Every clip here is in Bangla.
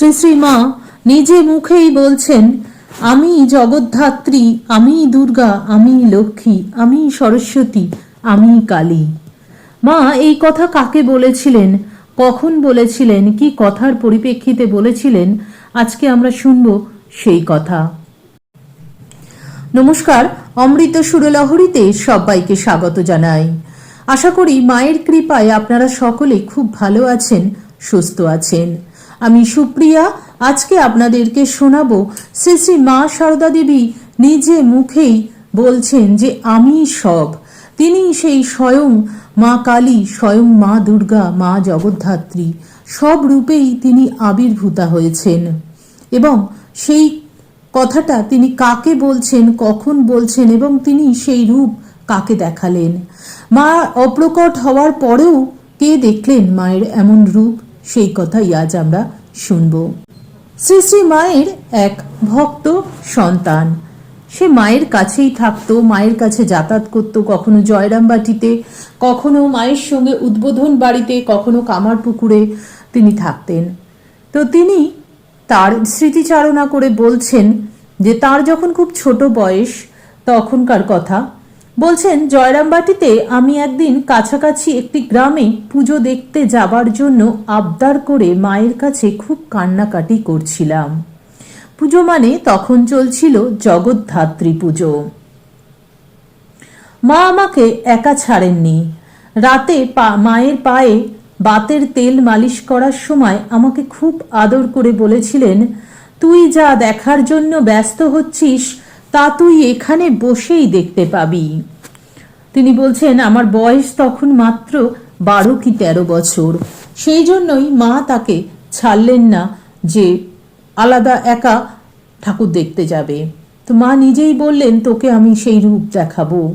শ্রী শ্রী মা নিজে মুখেই বলছেন, আমি জগদ্ধাত্রী, আমি দুর্গা, আমি লক্ষ্মী, আমি সরস্বতী, আমি কালী। মা এই কথা কাকে বলেছিলেন, কখন বলেছিলেন, কি কথার পরিপ্রেক্ষিতে বলেছিলেন, আজকে আমরা শুনব সেই কথা। নমস্কার, অমৃত সুরলহরীতে সবাইকে স্বাগত জানাই। আশা করি মায়ের কৃপায় আপনারা সকলে খুব ভালো আছেন, সুস্থ আছেন। আমি সুপ্রিয়া, আজকে আপনাদেরকে শোনাবো। শ্রী শ্রী মা সারদা দেবী নিজে মুখেই বলছেন যে, আমি সব। তিনি সেই স্বয়ং মা কালী, স্বয়ং মা দুর্গা, মা জগদ্ধাত্রী, সব রূপেই তিনি আবির্ভূতা হয়েছেন। এবং সেই কথাটা তিনি কাকে বলছেন, কখন বলছেন, এবং তিনি সেই রূপ কাকে দেখালেন? মা অপ্রকট হওয়ার পরেও কে দেখলেন মায়ের এমন রূপ? সেই কথাই আজ আমরা শুনব। শ্রী শ্রী মায়ের এক ভক্ত সন্তান। সে মায়ের কাছেই থাকতো, মায়ের কাছে যাতায়াত করত, কখনো জয়রামবাটিতে, কখনো মায়ের সঙ্গে উদ্বোধন বাড়িতে, কখনো কামার পুকুরে তিনি থাকতেন। তো তিনি তার স্মৃতিচারণা করে বলছেন যে তার যখন খুব ছোট বয়স, তখনকার কথা বলছেন, জয়রামবাটিতে আমি একদিন কাছাকাছি একটি গ্রামে পুজো দেখতে যাবার জন্য আবদার করে মায়ের কাছে খুব কান্নাকাটি করছিলাম। পুজো মানে তখন চলছিল জগদ্ধাত্রী পুজো। মা আমাকে একা ছাড়েননি। রাতে মায়ের পায়ে বাতের তেল মালিশ করার সময় আমাকে খুব আদর করে বলেছিলেন, তুই যা দেখার জন্য ব্যস্ত হচ্ছিস তা তুই এখানে বসেই দেখতে পাবি। তিনি বলছেন, আমার বয়স তখন মাত্র বারো কি তেরো বছর। সেই জন্যই মা তাকে ছাড়লেন না যে আলাদা একা ঠাকুর দেখতে যাবে। তো মা নিজেই বললেন, তোকে আমি সেই রূপ দেখাবো।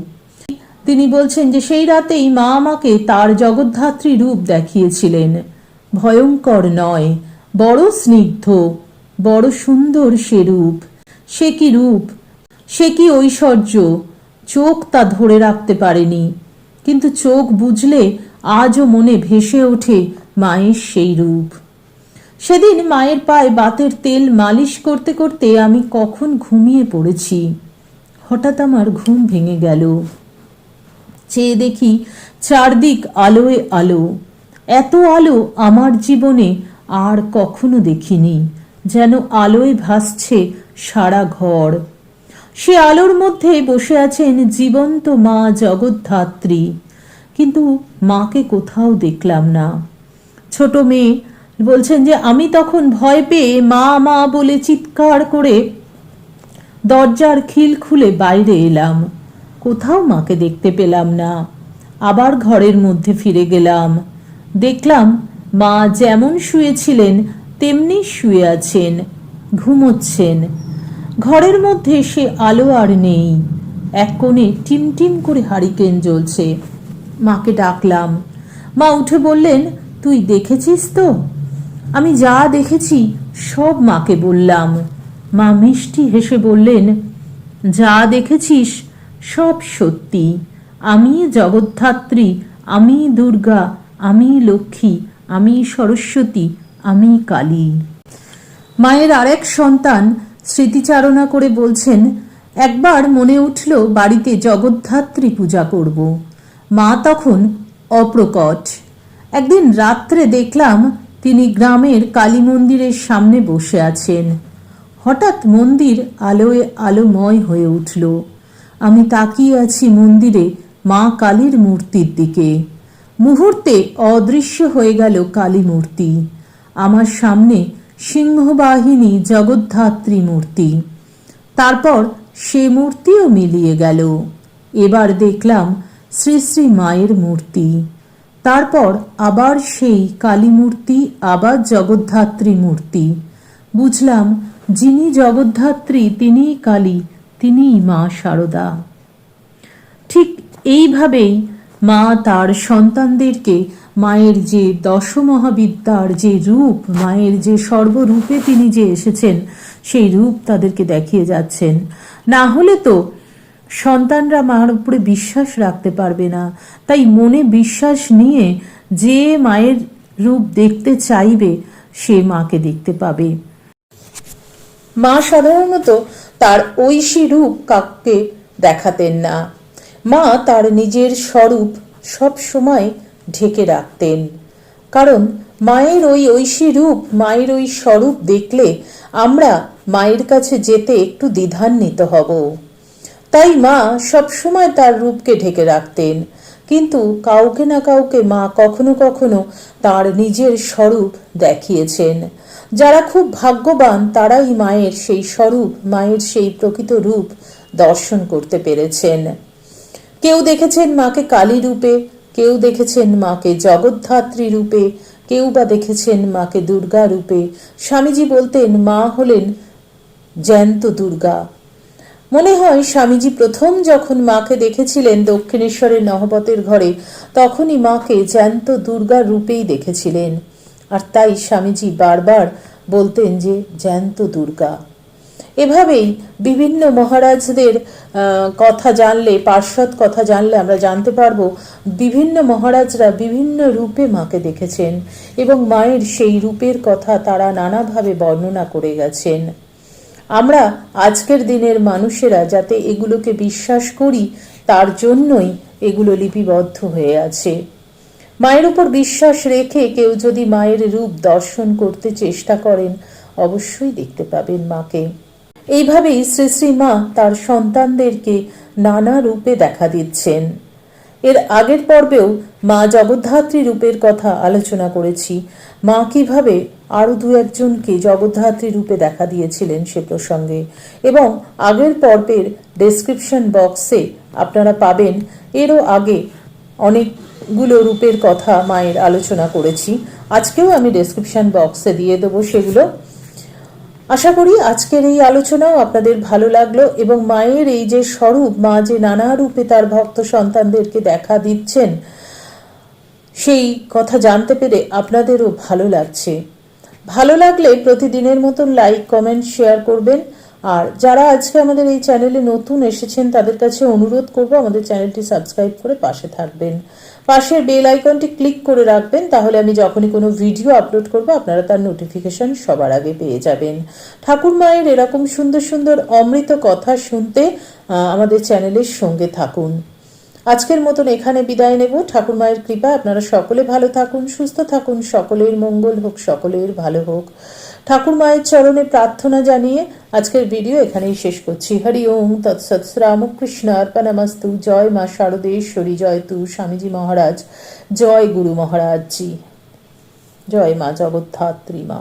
তিনি বলছেন যে, সেই রাতেই মা আমাকে তার জগদ্ধাত্রী রূপ দেখিয়েছিলেন। ভয়ঙ্কর নয়, বড় স্নিগ্ধ, বড় সুন্দর সে রূপ। সে কি রূপ? সে কি ঐশ্বর্য? চোখ তা ধরে রাখতে পারেনি। কিন্তু চোখ বুঝলে আজও মনে ভেসে ওঠে মায়ের সেই রূপ। সেদিন মায়ের পায়ে বাতের তেল মালিশ করতে করতে আমি কখন ঘুমিয়ে পড়েছি। হঠাৎ আমার ঘুম ভেঙে গেল। চেয়ে দেখি চারদিক আলোয় আলো। এত আলো আমার জীবনে আর কখনো দেখিনি, যেন আলোয় ভাসছে সারা ঘর। সে আলোর মধ্যে বসে আছেন জীবন্ত মা জগদ্ধাত্রী। কিন্তু মাকে কোথাও দেখলাম না। ছোট মেয়ে বলছেন যে, আমি তখন ভয় পেয়ে মা মা বলে চিৎকার করে দরজার খিল খুলে বাইরে এলাম। কোথাও মাকে দেখতে পেলাম না। আবার ঘরের মধ্যে ফিরে গেলাম। দেখলাম মা যেমন শুয়েছিলেন, তেমনি শুয়ে আছেন, ঘুমোচ্ছেন। ঘরের মধ্যে সে আলো আর নেই। এক কোণে টিমটিম করে হারিকেন জ্বলছে। মাকে ডাকলাম। মা উঠে বললেন, তুই দেখেছিস তো? আমি যা দেখেছি সব মাকে বললাম। মা মিষ্টি হেসে বললেন, যা দেখেছিস সব সত্যি। আমি জগদ্ধাত্রী, আমি দুর্গা, আমি লক্ষ্মী, আমি সরস্বতী, আমি কালী। মায়ের আরেক সন্তান স্মৃতিচারণা করে বলছেন, একবার মনে উঠল বাড়িতে জগদ্ধাত্রী পূজা করব। মা তখন অপ্রকট। একদিন রাত্রে দেখলাম তিনি গ্রামের কালী মন্দিরের সামনে বসে আছেন। হঠাৎ মন্দির আলোয় আলোময় হয়ে উঠল। আমি তাকিয়ে আছি মন্দিরে মা কালীর মূর্তির দিকে। মুহূর্তে অদৃশ্য হয়ে গেল কালী মূর্তি। আমার সামনে সিংহবাহিনী জগদ্ধাত্রী মূর্তি। তারপর সে মূর্তিও মিলিয়ে গেল। এবার দেখলাম শ্রী শ্রী মায়ের মূর্তি। তারপর আবার সেই কালী মূর্তি, আবার জগদ্ধাত্রী মূর্তি। বুঝলাম যিনি জগদ্ধাত্রী, তিনিই কালী, তিনিই মা শারদা ঠিক এইভাবেই মা তার সন্তানদেরকে মায়ের যে দশমহাবিদ্যার যে রূপ, মায়ের যে সর্বরূপে তিনি যে এসেছেন, সেই রূপ তাদেরকে দেখিয়ে যাচ্ছেন। না হলে তো সন্তানরা মার উপরে বিশ্বাস রাখতে পারবে না। তাই মনে বিশ্বাস নিয়ে যে মায়ের রূপ দেখতে চাইবে, সে মাকে দেখতে পাবে। মা সাধারণত তার ঐশী রূপ কাককে দেখাতেন না। মা তার নিজের স্বরূপ সব সময় ঢেকে রাখতেন। কারণ মায়ের ওই ঐশী রূপ, মায়ের ওই স্বরূপ দেখলে আমরা মায়ের কাছে যেতে একটু দ্বিধান্বিত হব। তাই মা সবসময় তার রূপকে ঢেকে রাখতেন। কিন্তু কাউকে না কাউকে মা কখনো কখনো তার নিজের স্বরূপ দেখিয়েছেন। যারা খুব ভাগ্যবান, তারাই মায়ের সেই স্বরূপ, মায়ের সেই প্রকৃত রূপ দর্শন করতে পেরেছেন। কেউ দেখেছেন মাকে কালী রূপে কেউ দেখেছেন মাকে জগদ্ধাত্রী রূপে, কেউ বা দেখেছেন মাকে দুর্গা রূপে। স্বামীজি বলতেন, মা হলেন জ্যান্ত দুর্গা। মনে হয় স্বামীজি প্রথম যখন মাকে দেখেছিলেন দক্ষিণেশ্বরের নহবতের ঘরে, তখনই মাকে জ্যান্ত দুর্গার রূপেই দেখেছিলেন। আর তাই স্বামীজি বারবার বলতেন যে, জ্যান্ত দুর্গা। এভাবেই বিভিন্ন মহারাজদের কথা জানলে, পার্শ্বদ কথা জানলে আমরা জানতে পারব, বিভিন্ন মহারাজরা বিভিন্ন রূপে মাকে দেখেছেন এবং মায়ের সেই রূপের কথা তারা নানাভাবে বর্ণনা করে গেছেন। আমরা আজকের দিনের মানুষেরা যাতে এগুলোকে বিশ্বাস করি, তার জন্যই এগুলো লিপিবদ্ধ হয়ে আছে। মায়ের উপর বিশ্বাস রেখে কেউ যদি মায়ের রূপ দর্শন করতে চেষ্টা করেন, অবশ্যই দেখতে পাবেন মাকে। এইভাবেই শ্রী শ্রী মা তার সন্তানদেরকে নানা রূপে দেখা দিচ্ছেন। এর আগের পর্বেও মা জগদ্ধাত্রী রূপের কথা আলোচনা করেছি। মা কীভাবে আরও দু একজনকে জগদ্ধাত্রী রূপে দেখা দিয়েছিলেন সে প্রসঙ্গে এবং আগের পর্বের ডেসক্রিপশন বক্সে আপনারা পাবেন। এরও আগে অনেকগুলো রূপের কথা মায়ের আলোচনা করেছি। আজকেও আমি ডেসক্রিপশন বক্সে দিয়ে দেবো সেগুলো। আশা করি আজকের এই আলোচনাও আপনাদের ভালো লাগল এবং মায়ের এই যে স্বরূপ, মা যে নানা রূপে তার ভক্ত সন্তানদেরকে দেখা দিচ্ছেন, সেই কথা জানতে পেরে আপনাদেরও ভালো লাগছে। ভালো লাগলে প্রতিদিনের মতন লাইক কমেন্ট শেয়ার করবেন। আর যারা আজকে আমাদের এই চ্যানেলে নতুন এসেছেন, তাদের কাছে অনুরোধ করব আমাদের চ্যানেলটি সাবস্ক্রাইব করে পাশে থাকবেন। পাশের বেল আইকনটি ক্লিক করে রাখবেন, তাহলে আমি যখনই কোনো ভিডিও আপলোড করব, আপনারা তার নোটিফিকেশন সবার আগে পেয়ে যাবেন। ঠাকুর মায়ের এরকম সুন্দর সুন্দর অমৃত কথা শুনতে আমাদের চ্যানেলের সঙ্গে থাকুন। আজকের মতন এখানে বিদায় নেব। ঠাকুর মায়ের কৃপা, আপনারা সকলে ভালো থাকুন, সুস্থ থাকুন, সকলের মঙ্গল হোক, সকলের ভালো হোক। ঠাকুর মায়ের চরণে প্রার্থনা জানিয়ে আজকের ভিডিও এখানেই শেষ করছি। হরি ওম তৎসৎ রামকৃষ্ণ অর্পণমস্তু জয় মা শারদেশ্বরী জয় তু স্বামীজি মহারাজ। জয় গুরু মহারাজ জি জয় মা জগদ্ধাত্রী মা।